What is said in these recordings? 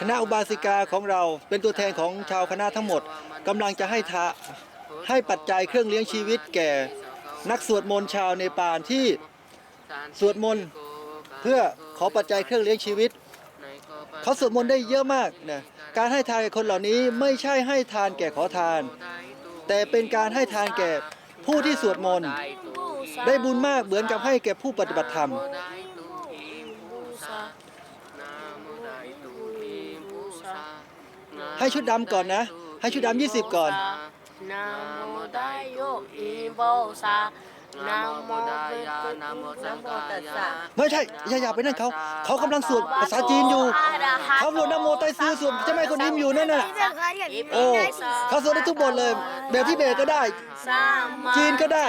คณะอุบาสิกาของเราเป็นตัวแทนของชาวคณะทั้งหมดกำลังจะให้ทะให้ปัจจัยเครื่องเลี้ยงชีวิตแก่ นักสวดมนต์ชาวเนปาลที่สวดมนต์เพื่อขอปัจจัยเครื่องเลี้ยงชีวิต เขาสวดมนต์ได้เยอะมากนะการให้ทานแก่คนเหล่านี้ไม่ใช่ให้ทานแก่ขอทาน แต่เป็นการให้ทานแก่ผู้ที่สวดมนต์ได้บุญมากเหมือนกับให้แก่ผู้ปฏิบัติธรรม ให้ชุดดำก่อนนะ ให้ชุดดำ20ก่อน นะโมไดโยอิโบซานะโมนะโมตัสสะไม่ใช่อย่าอย่าไปนั่นเขาเขากำลังสวดภาษาจีนอยู่ เขาสวดนะโมไตรซือสวดเจ้าแม่คนอิมอยู่นั่นน่ะ โอ้เขาสวดได้ทุกบทเลยแบบที่เบสก็ได้ จีนก็ได้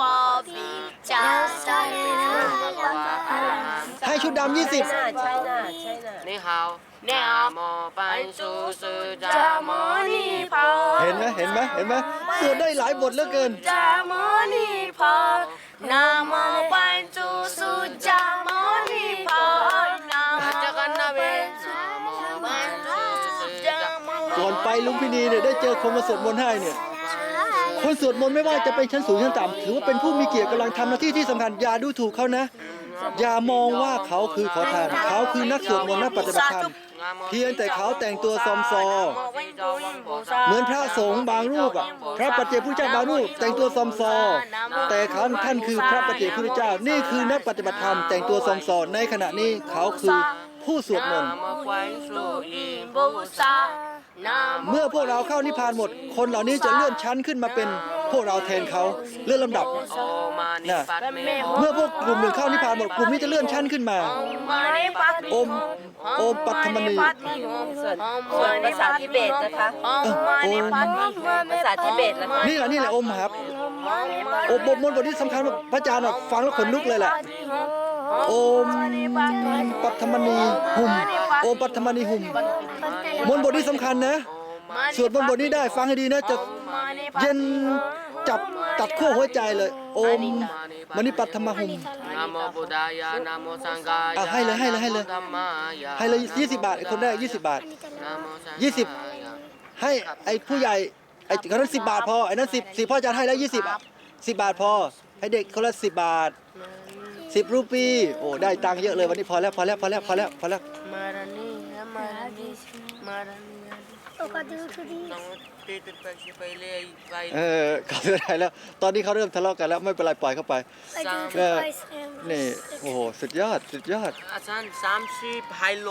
ปอปีจาสาลินะให้ชุดดำ20ใช่น่ะใช่น่ะ 你好， 你好南无本师释 จา 迦 โม 牟 นี 尼 พอ เห็นไหมเห็นไหมเห็นไหมสวดได้หลายบทเหลือเกิน จาโมนีพอนะโมปัญจุสุจาโมนีพอนะโม จักรนาเวนะโมปัญจุสุจาโม ก่อนไปลุงพินีเนี่ยได้เจอคนมาสวดมนต์ให้เนี่ย คนสวดมนต์ไม่ว่าจะเป็นชั้นสูงชั้นต่ำถือว่าเป็นผู้มีเกียรติกำลังทำหน้าที่ที่สำคัญอย่าดูถูกเขานะ อย่ามองว่าเขาคือขอทานเขาคือนักสวดมนต์นักปฏิบัติธรรมเพียงแต่เขาแต่งตัวซอมซอ เหมือนพระสงฆ์บางรูปอะพระปฏิเจกพุทธเจ้าบางรูป แต่งตัวซอมซอ แต่เขาท่านคือพระปฏิเจ้าพุทธเจ้า นี่คือนักปฏิบัติธรรมแต่งตัวซอมซอในขณะนี้เขาคือผู้สวดมนต์เมื่อพวกเราเข้านิพพานหมด คนเหล่านี้จะเลื่อนชั้นขึ้นมาเป็น พวกเราแทนเขาเลื่อนลำดับโอมานิปัตเมโหเมื่อพวกกลุ่มหนึ่งเข้านิพพานหมดกลุ่มนี้จะเลื่อนชั้นขึ้นมามานิปัตติโอมโอมปัทมณีส่วนส่วนภาษาทิเบตนะคะมานิปัตติภาษาทิเบตนะคะนี่แหละนี่แหละอมครับโอมบทมนต์บทนี้สำคัญมากพระอาจารย์อะฟังแล้วขนลุกเลยแหละโอมปัทมณีหุมโอมปัทมณีหุมมนต์บทนี้สำคัญนะสวดมนต์บทนี้ได้ฟังให้ดีนะจะ เย็นจับตัดขั้วหัวใจเลยโอมมณิปัทมหุมนะโมพุทธายะนะโมสังฆายะอะให้เลยให้เลยให้เลยนะโมธัมมายะให้เลย20บาทไอ้คนแรก20บาทนะโมสังฆายะยี่สิบให้ไอ้ผู้ใหญ่ไอ้คนนั้นสิบาทพอไอ้นั้นสิบสิพ่ออาจารย์ให้แล้วยี่สิบอะสิบาทพอ ให้เด็กคนละสิบบาทสิบรูปีโอ้ได้ตังค์เยอะเลยวันนี้พอแล้วพอแล้วพอแล้วพอแล้วพอแล้ว มารานีมารานีมารานีนะโมติติปัสสิไปเลยไปเออเขาจะได้แล้ว ตอนนี้เขาเริ่มทะเลาะกันแล้วไม่เป็นไรปล่อยเข้าไปสังเออนี่โอ้โหสุดยอดสุดยอดอาจารย์สามสิบไฮโล